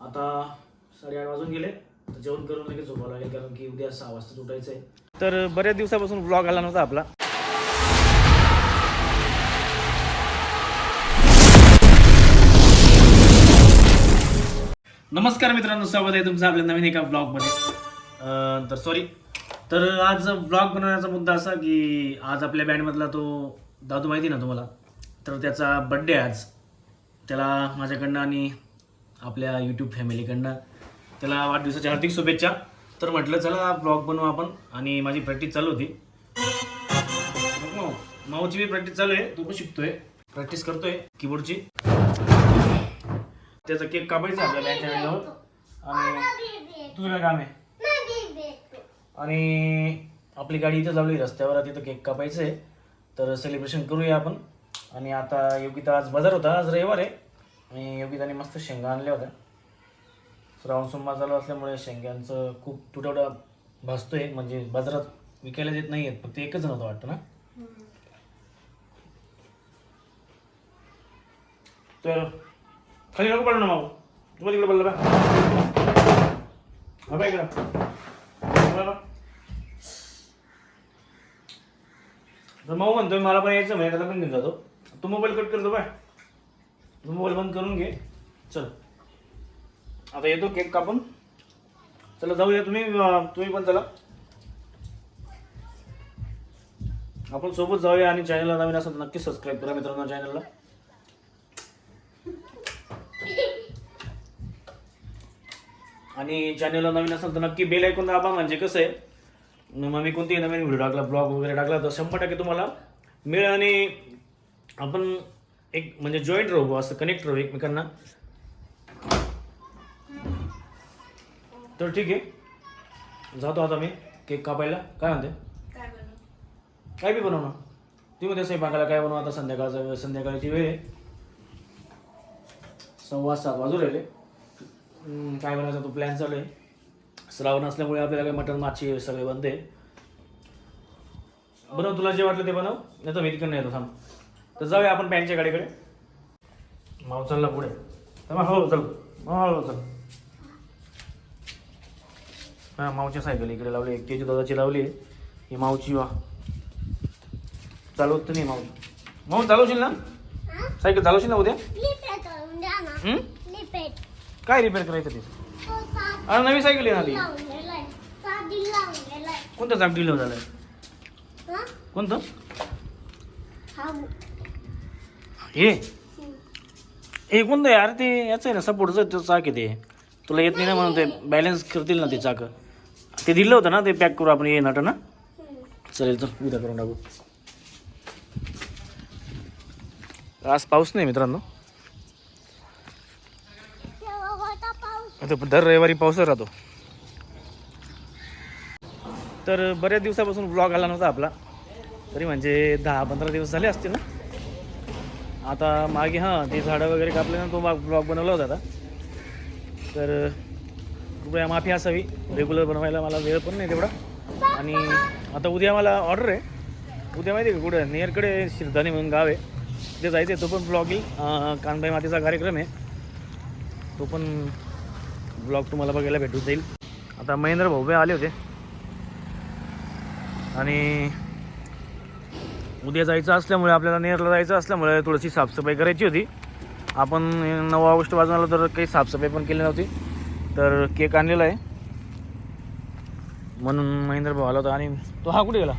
आता साडेआठ वाजून गेले. तर जेवण करून लगेच झोपावं लागेल कारण की उद्या सहा वाजता उठायचं आहे. तर बऱ्याच दिवसापासून व्लॉग आला नव्हता आपला. नमस्कार मित्रांनो स्वागत आहे तुमचं आपल्या नवीन एका ब्लॉगमध्ये तर सॉरी तर आज ब्लॉग बनवण्याचा मुद्दा असा की आज आपल्या बँडमधला तो दादू माहिती ना तुम्हाला? तर त्याचा बड्डे आज. त्याला माझ्याकडनं आणि आपल्या यूट्यूब फॅमिलीकडनं त्याला वाढदिवसाच्या हार्दिक शुभेच्छा. तर म्हटलं चला ब्लॉग बनवू आपण. आणि माझी प्रॅक्टिस चालू होती. माऊ माऊची बी प्रॅक्टिस चालू आहे. तो पण शिकतोय. प्रॅक्टिस करतोय कीबोर्डची त्याचा केक कापायचा आपल्याला याच्या वेळेवर आणि तुझं काय काम आहे. आणि आपली गाडी इथं लावली रस्त्यावर. तिथं केक कापायचं आहे तर सेलिब्रेशन करूया आपण. आणि आता योगिता आज बाजार होता. आज रविवार आहे. आणि योगिताने मस्त शेंगा आणल्या होत्या. श्रावण सोमवार चालू असल्यामुळे शेंग्यांचं खूप तुटवडा भासतोय. म्हणजे बाजारात विकायला देत नाही आहेत फक्त एकच जण होतं वाटतं ना? तर खाली नको पडलं ना माऊ तुम्हाला तिकडे पडलं का? हा बाय इकडं. तर माऊ म्हणतोय मला पण यायचं म्हणजे त्याला पण घेऊन जातो. तू मोबाईल कट करतो बाय. मोबाईल बंद करून घे. चल. आता येतो केक कापून. चला जाऊया तुम्ही तुम्ही पण चला. आपण सोबत जाऊया आणि चॅनलला नवीन असेल तर नक्की सबस्क्राईब करा मित्रांनो चॅनलला आणि चॅनलला नवीन असेल तर नक्की बेल ऐकून दाबा. म्हणजे कसं आहे मग मी कोणतीही नवीन व्हिडिओ टाकला ब्लॉग वगैरे टाकला तर शंभर टक्के तुम्हाला मिळेल आणि आपण एक म्हणजे जॉईंट राहू असं कनेक्ट राहू एकमेकांना. तर ठीक आहे. जातो आता मी केक कापायला. काय म्हणते? काय बी बनव ना ती मध्ये स्वयंपाकाला काय बनवू? आता संध्याकाळचा वेळ संध्याकाळची वेळ आहे. सव्वा सात वाजू राहिले. काय बनायचा तो प्लॅन चालू आहे. श्रावण असल्यामुळे आपल्याला काय मटण माची सगळे आहे बनव तुला जे वाटलं ते बनव. नाही तर मी तिकडे येतो थांब. तर जाऊया आपण पॅनच्या गाडीकडे. माव चालला पुढे. तर मग हळू चल. मग हळू चल. हा मावची सायकल इकडे लावली. एक केजी दादाची लावली. आहे ही मावची वा. चालवत तर नाही माऊ माऊ चालवशील ना? सायकल चालवशील ना उद्या? हम्म? काय रिपेअर करायचं ते? अरे नवी सायकल आहे. ना ती कोणतं चाक डिलो झालंय कोणतं? हे हे कोणतं आहे अरे ते. याचं आहे ना सपोर्टचं ते चाक आहे ते. तुला येत नाही ना म्हणून ते बॅलन्स करतील ना ते चाक. ते दिलं होतं ना ते पॅक करू आपण ये नट ना. चालेल चल उद्या करून टाकू. आज पाऊस नाही मित्रांनो. दर रविवारी पाऊसच राहतो. तर बऱ्याच दिवसापासून व्लॉग आला नव्हता आपला. तरी म्हणजे दहा पंधरा दिवस झाले असतील ना. आता मागे हां ते झाडं वगैरे कापले ना तो ब्लॉग बनवला होता आता. तर कृपया माफी असावी. रेग्युलर बनवायला मला वेळ पण नाही तेवढा. आणि आता उद्या मला ऑर्डर आहे. उद्या माहिती आहे का कुठं? नेरकडे शिरधानी म्हणून गाव आहे. तिथे जायचं आहे तो पण ब्लॉग येईल. कानबाई मातेचा कार्यक्रम आहे. तो पण ब्लॉग तुम्हाला बघायला भेटून जाईल. आता महेंद्र भाऊबे आले होते. आणि उद्या जायचं असल्यामुळे आपल्याला नेरला जायचं असल्यामुळे थोडीशी साफसफाई करायची होती. आपण नऊ ऑगस्ट वाजून आलो तर काही साफसफाई पण केली नव्हती. तर केक आणलेला आहे. म्हणून महेंद्र भाऊ आला होता आणि तो हा कुठे गेला?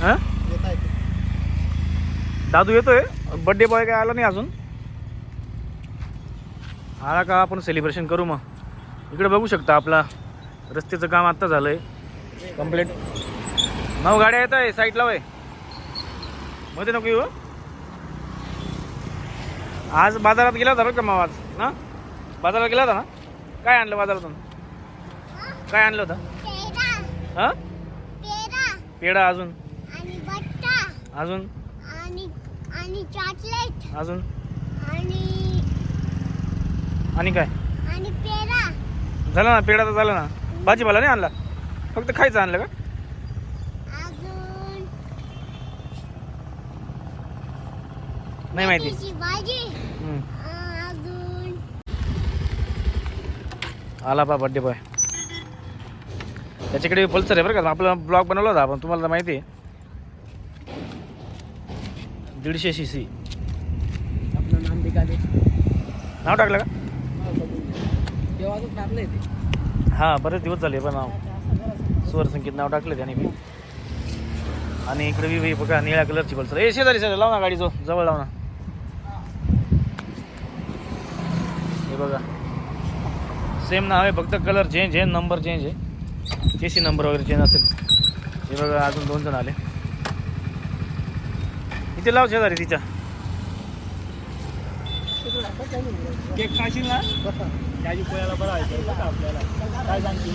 हां? दादू येतोय? बड्डे बॉय काय आला नाही अजून? आला का? आपण सेलिब्रेशन करू मग. इकडे बघू शकता आपला. रस्त्याचं काम आत्ता झालं आहे कंप्लीट नऊ गाड्या येत आहे साईडला वयमध्ये नको येऊ? आज बाजारात गेला होता बरं का मग आज ना? बाजारात गेला होता ना? काय आणलं बाजारातून? काय आणलं होतं? हां? पेढा. अजून. अजून? आणि आणि चॉकलेट अजून? आणि आणि काय? आणि पेढा. झालं ना पेढा तर झाला ना. भाजीपाला नाही आणला? फक्त खायचं आणलं का अजून नाही माहिती. हम्म. आला पा बड्डे बॉय त्याच्याकडे पल्सर आहे बरं का. आपला ब्लॉग बनवला होता आपण तुम्हाला तर माहिती आहे. दीडशे सी सी आपलं नाम निघाले नाव टाकलं का? टाकलंय ते. हां बरेच दिवस झाले पण नाव. स्वर संकेत नाव टाकलं त्याने मी आणि इकडे बी बघा निळ्या कलरची पल्सर. ए शेजारी शेजारी लाव ना गाडी जो जवळ लाव ना. हे बघा. सेम नाव आहे फक्त कलर चेंज आहे नंबर चेंज आहे. के सी नंबर वगैरे चेंज असेल. हे बघा अजून दोन जण आले. इथे लाव शेजारी तिच्या. केक खाशील ना? त्याची पोळ्याला बरं आहे आपल्याला? काय सांगशील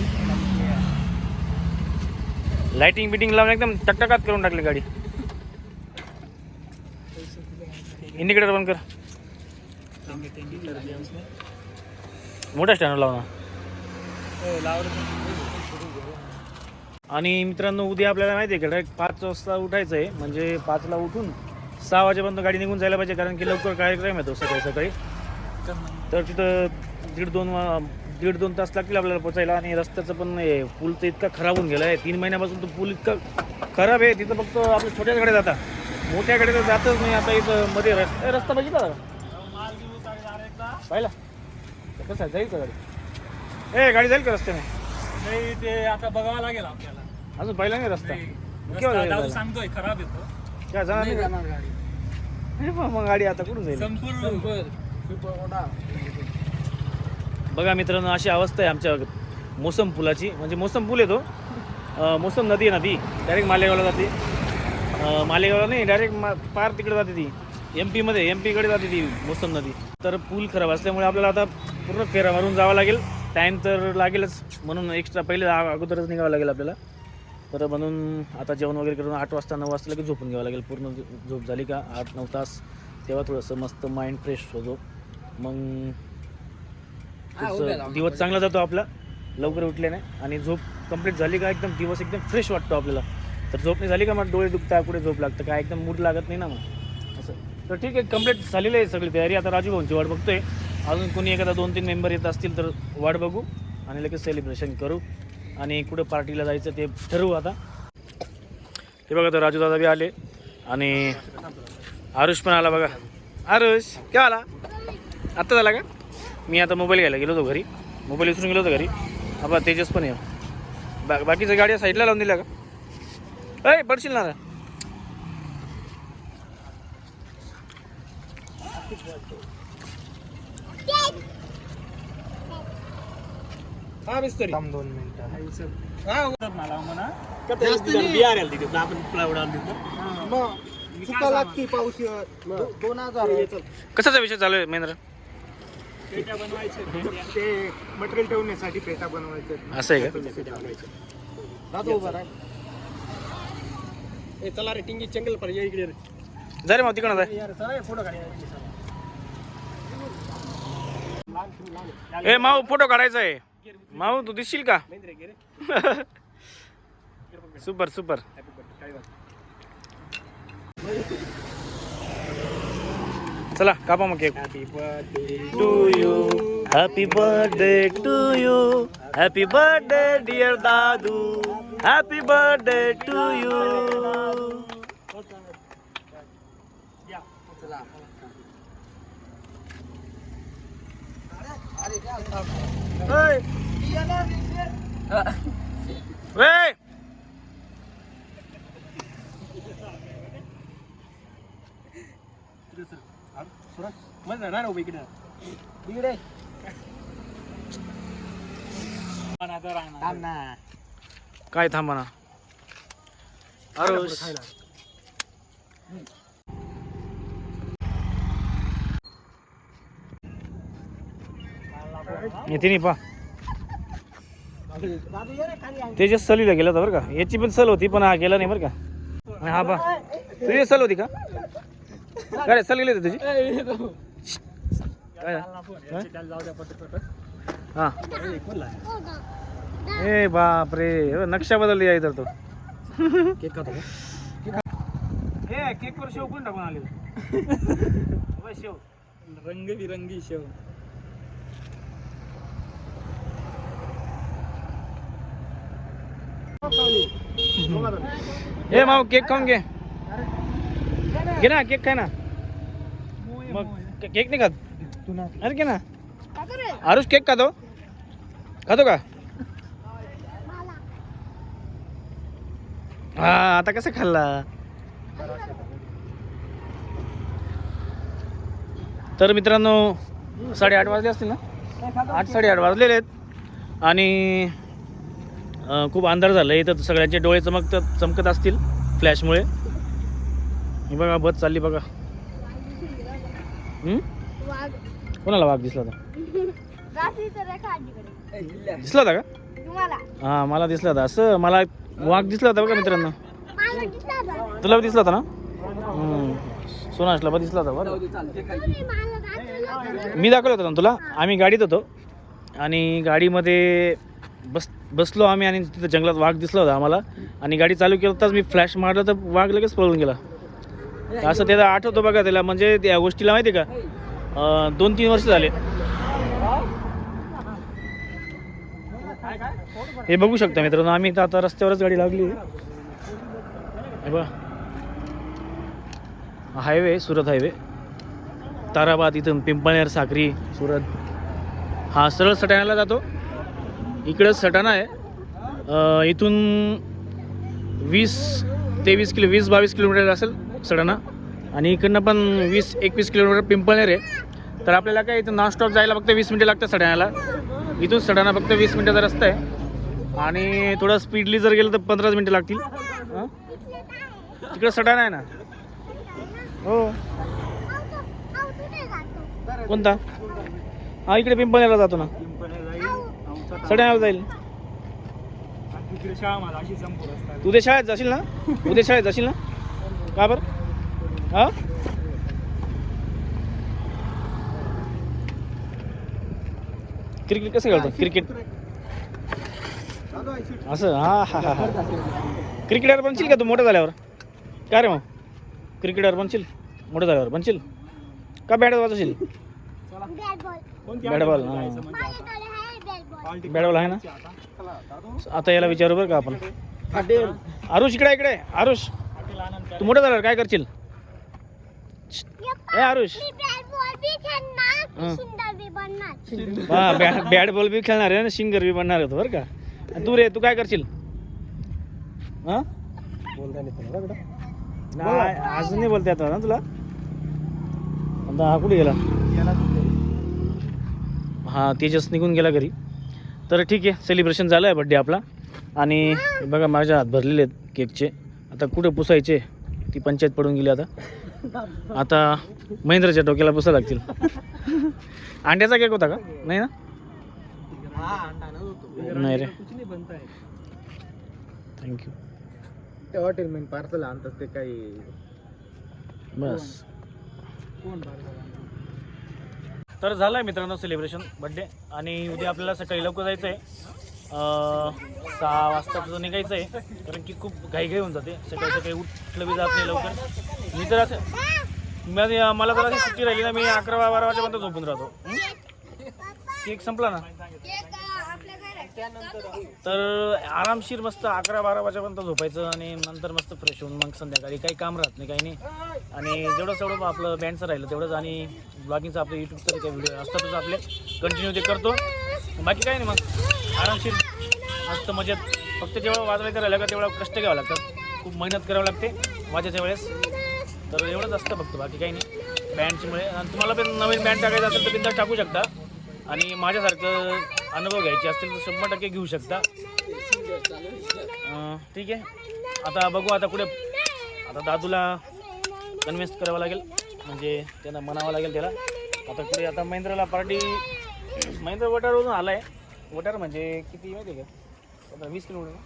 लाइटिंग बिटिंग लावून एकदम टकटकात करून टाकली गाडी. इंडिकेटर बंद कर. मोठ्या स्टँडवर लाव ना. आणि मित्रांनो उद्या आपल्याला माहिती आहे का डायरेक्ट पाच वाजता उठायचं आहे. म्हणजे पाचला उठून सहा वाजेपर्यंत गाडी निघून जायला पाहिजे कारण की लवकर कार्यक्रम येतो सकाळी सकाळी. तर तिथं दीड दोन वा- दीड दोन तास लागतील आपल्याला पोचायला. आणि रस्त्याचं पण पूल तर इतका खराब होऊन गेला आहे तीन महिन्यापासून तो पूल इतका खराब आहे. तिथं फक्त आपल्या छोट्याच गाड्या जातात. मोठ्याकडे तर जातच नाही. आता इथं मध्ये रस्ता रस्ता बघितला? पाहिला. तर कसं आहे? जाईल का गाडी? ए गाडी जाईल का रस्त्याने? नाही ते आता बघावं लागेल आपल्याला. अजून पाहिला नाही रस्ता. केव्हा रस्ता जाईल दादू गाडी? सांगतोय खराब येतो. काय जाणार नाही का? अरे बा, मग गाडी आता कुठून जाईल? संपूर्ण बघा मित्रांनो अशी अवस्था आहे आमच्या मोसम पुलाची. म्हणजे मोसम पूल येतो. मोसम नदी आहे नदी डायरेक्ट मालेगावला जाते. अं, मालेगावला नाही डायरेक्ट मा पार तिकडे जाते ती. एम पीमध्ये एम पीकडे जाते ती मोसम नदी. तर पूल खराब असल्यामुळे आपल्याला आता पूर्ण फेरा मारून जावं लागेल. टाईम तर लागेलच. म्हणून एक्स्ट्रा पहिले अगोदरच निघावं लागेल आपल्याला. तर म्हणून आता जेवण वगैरे करून आठ वाजता नऊ वाजता लगेच झोपून घ्यावं लागेल. पूर्ण झोप झाली का आठ नऊ तास तेव्हा थोडंसं मस्त माइंड फ्रेश होतो. मग दिवस चांगला जातो आपला. लवकर उठल्याने. आणि झोप कंप्लीट झाली का एकदम दिवस एकदम फ्रेश वाटतो आपल्याला. तर झोप नाही झाली का मग डोळे दुखता कुठे झोप लागतं? काय एकदम मूड लागत नाही ना मग. तर ठीक आहे कंप्लीट झालेली आहे सगळी तयारी. आता राजू भाऊंची वाट बघतोय. अजून कोणी एखादा दोन तीन मेंबर येत असतील तर वाट बघू आणि लगेच सेलिब्रेशन करू. आणि कुठं पार्टीला जायचं ते ठरवू आता. हे बघा तर राजू दादा बी आले. आणि आरुष पण आला बघा. आरुष काय आला आत्ता झाला का? मी आता मोबाईल घ्यायला गेलो होतो घरी. मोबाईल विसरून गेलो होतो घरी. आता तेजस पण आहे बा बाकीच्या गाड्या साईडला लावून दिल्या का? अय पडशील ना हा मिस्त्री. दोन मिनिटं. हा मला म्हणा. चुका लागते पाऊस दोन हजार कशाचा विषय चालू आहे महेंद्र बनवायचे. ते मटेरियल ठेवण्यासाठी पेटा बनवायचे. असं आहे का? राहतो उभा राह. ए चला रे टिंगी चंगल पर ये इकडे रे. जा रे मग तिकडं जाय यार चला फोटो काढ ए माऊ फोटो काढायचा आहे माऊ तू दिसशील का? Super super. चला कापा मग cake to you happy birthday to you happy birthday dear Dadu happy birthday to you ना काय थांबा ना. आरुष येते नाही पा. तेजस सलीला गेला होता बरं का याची पण सल होती पण हा गेला नाही बरं का. आणि हा पा. तुझी सल होती का? काय सल गेली होती तुझी? काय? हा? ए बाप रे हो, नक्षा बदलली आहे तर तो. केक खातो ए केक वर शेव कोण टाकून आले शेव. रंगबिरंगी शेव. हे माऊ केक खाऊन घे. घे ना केक खाय ना. मग केक नाही खात? अरे घे ना. आरुष केक खातो? खातो का? हा आता कसं खाल्ला? तर मित्रांनो साडेआठ वाजले असतील ना? आठ साडेआठ वाजलेले आहेत. आणि खूप अंधार झालं इथं सगळ्यांचे डोळे चमकतात चमकत असतील फ्लॅशमुळे. ही बघा बस चालली बघा. कोणाला वाघ दिसला होता? दिसला होता का? हां मला दिसला होता. असं मला वाघ दिसला होता बघा मित्रांनो. तुला दिसला होता ना? सोनाशला पण दिसला होता बरं. मी दाखवलं होतं ना तुला? आम्ही गाडीत होतो. आणि गाडीमध्ये बस बसलो आम्ही आणि तिथं जंगलात वाघ दिसला होता आम्हाला. आणि गाडी चालू केलं मी फ्लॅश मारलं तर वाघ लगेच पळून गेला. असं त्याला आठवतो बघा त्याला म्हणजे त्या गोष्टीला माहिती आहे का? दोन तीन वर्ष झाले. हे बघू शकता मित्रांनो आम्ही इथं आता रस्त्यावरच गाडी लागली बघा. Highway Surat highway. ताराबाद इथून पिंपळनेर साखरी सुरत. हा सरळ सटाण्याला जातो. इकडं सटाणा आहे. इथून वीस तेवीस किलो वीस बावीस किलोमीटर असेल सटाणा. आणि इकडनं पण वीस एकवीस किलोमीटर पिंपळनेर आहे. तर आपल्याला काय इथं नॉनस्टॉप जायला फक्त वीस मिनटं लागतात सटाण्याला. इथून सटाणा फक्त वीस मिनटाचा रस्ता आहे. आणि थोडं स्पीडली जर गेलं तर पंधराच मिनटं लागतील. तिकडं सटाणा आहे ना? हो. कोणता? हा इकडे पिंपळनेरला जातो ना. सटाण्याला जाईल. तिकडे शाळा मला अशी संपूर असतात. तू उद्या शाळेत जाशील ना? उद्या शाळेत जाशील ना? का बरं? हा? क्रिकेट कसं खेळतो? क्रिकेट. असं? हा हा हा हा. क्रिकेटर बनशील का तू मोठं झाल्यावर? काय रे मग? क्रिकेटर बनशील? मोठं झाल्यावर बनशील? का बॅट वाजवशील? Bat ball. हा. माझ्याकडे आहे ना? आता याला विचारू बरं का आपण. आरुष इकडे इकडे. आरुष तू मोठं झाल्यावर काय करशील? ए आरुष. हं. सुंदर बी बनणार. बॅट बॅट बॉल बी खेळणार आहे आणि सिंगर बी बनणार होतो बरं का. तू रे तू काय करशील? हा? नाही अजून नाही बोलते आता ना तुला. आता हा कुठे गेला? हा तेजस निघून गेला घरी. तर ठीक आहे सेलिब्रेशन झालं आहे बड्डे आपला. आणि बघा माझ्या हात भरलेले आहेत केकचे आता कुठे पुसायचे? ती पंचायत पडून गेली आता. आता महेंद्रच्या डोक्याला पुसा लागतील. अंड्याचा केक होता का? नाही ना? नाही रे. थँक्यू ते हॉटेल पार्सल आणतात ते काही. बस. तर झालं आहे मित्रांनो सेलिब्रेशन बड्डे आणि उद्या आपल्याला सकाळी लवकर जायचं आहे सहा वाजता तुझं निघायचं आहे कारण की खूप घाईघाई होऊन जाते. सकाळी सकाळी उठलं बी जात नाही लवकर. मी तर असं मी- मला जर अशी सुट्टी राहिली ना मी अकरा बारा वाजेपर्यंत झोपून राहतो. केक संपला ना? तर आरामशीर मस्त अकरा बारा वाजेपर्यंत झोपायचं आणि नंतर मस्त फ्रेश होऊन मग संध्याकाळी काही काम राहत नाही काही नाही. आणि जेवढं तेवढं आपलं बँडचं राहिलं तेवढंच आणि ब्लॉगिंगचं आपलं यूट्यूबचं काही व्हिडिओ असतातच आपले. कंटिन्यू ते करतो. बाकी काही नाही मग. आरामशीर मस्त मजेत. फक्त जेवढं वाजवायचं राहिलं का तेवढं कष्ट घ्यावं लागतात खूप मेहनत करावं लागते वाजायच्या वेळेस. तर एवढंच असतं फक्त बाकी काही नाही. बँडच्यामुळे आणि तुम्हाला पण नवीन बँड टाकायचं असेल तर बिंदा टाकू शकता. आणि माझ्यासारखं अनुभव घ्यायचे असतील तर शंभर टक्के घेऊ शकता. अं, ठीक आहे. आता बघू आता पुढे आता दादूला कन्व्हिन्स करावं लागेल. म्हणजे त्यांना म्हणावं लागेल त्याला. आता पुढे आता महेंद्रला पार्टी महेंद्र वटारवरून आला आहे वटार म्हणजे किती माहिती आहे का? आता वीस किलोमीटर ना?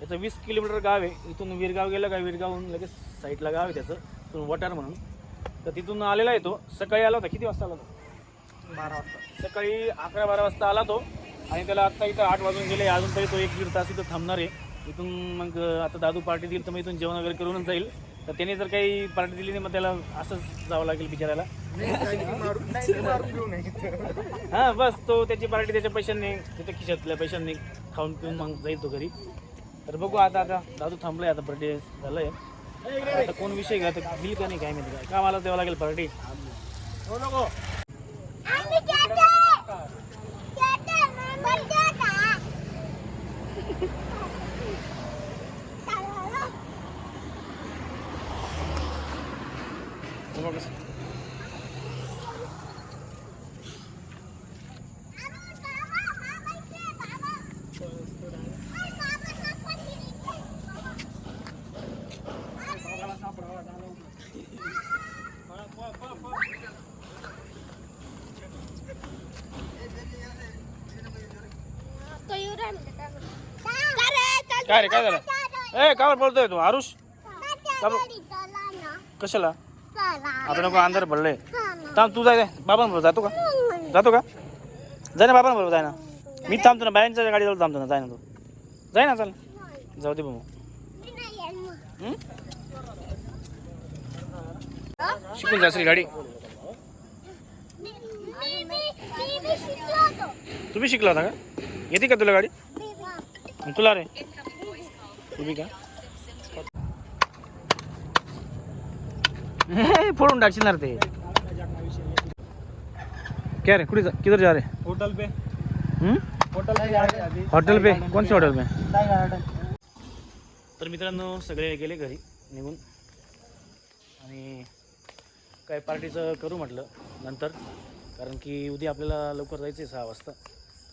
याचं वीस किलोमीटर गाव आहे. इथून विरगाव गेलं का विरगावून लगेच साईडला गाव आहे त्याचं. तिथून वटार म्हणून. तर तिथून आलेला आहे तो. सकाळी आला होता. किती वाजता आला होता बारा वाजता. सकाळी अकरा बारा वाजता आला तो. आणि त्याला आत्ता इथं आठ वाजून गेले अजून तरी तो एक दीड तास इथं थांबणार आहे. इथून मग आता दादू पार्टी दिली तर मग इथून जेवण वगैरे करूनच जाईल. तर त्याने जर काही पार्टी दिली नाही मग त्याला असंच जावं लागेल बिचारायला हां बस तो त्याची पार्टी त्याच्या पैशांनी त्याच्या खिशातल्या पैशांनी खाऊन पिऊन मग जाईल तो घरी. तर बघू आता आता दादू थांबलाय आता बर्थडे झालंय. आता कोण विषय घ्या तर बिल का नाही काय माहिती. काय का मला द्यावं लागेल पार्टी हो नको आम्ही खेळते. खेळते. बर्थडे होता. चालेल. बघा कसं. काय रे काय झालं? ए कावर बोलतोय तू आरुष? कशाला? आता नको अंधार पडलंय. थांब तू जाय बाबांबरोबर जातो का? जातो का? जाय ना बाबांबरोबर जाय ना. मी थांबतो ना बायांच्या गाडीजवळ थांबतो ना जाय ना तू. जाय ना चाल. जाऊ दे भाऊ हं? शिकून जाशील गाडी? तुम्ही शिकला होता का? येते का तुला गाडी? तुला रे. तुम्ही का? हे, फोडून टाकशील ना ते. क्या रे कुठे जा किधर जा रे? होटल पे. हं? होटल हॉटेल पे? कोणच्या हॉटेल पे? तर मित्रांनो सगळे गेले घरी निघून. आणि काय पार्टीचं करू म्हटलं नंतर कारण की उद्या आपल्याला लवकर जायचं आहे सहा वाजता.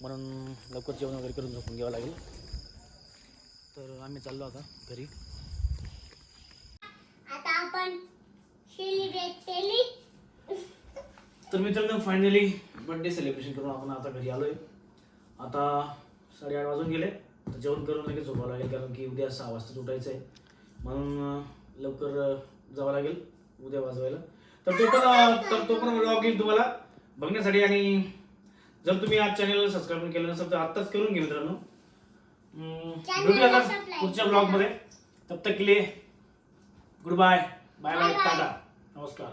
म्हणून लवकर जेवण वगैरे करून झोपून घ्यावं लागेल. तर आम्ही चाललो आता घरी. आता आपण सेलिब्रेट केली. तर मित्रांनो फायनली बर्थडे सेलिब्रेशन करून आपण आता घरी आलोय. आता साडेआठ वाजून गेले. तर जेवण करून लगेच झोपावं लागेल कारण की उद्या सहा वाजता उठायचं आहे म्हणून लवकर जावं लागेल उद्या वाजवायला. तर तो पण तर तो पण व्लॉग येईल तुम्हाला बघण्यासाठी. आणि जर तुम्ही आज चॅनलला सबस्क्राईब केलं नसेल तर आत्ताच करून घे मित्रांनो. भेटूया subscribe पुढच्या. ब्लॉगमध्ये तब तक के लिए good bye bye bye. Tata नमस्कार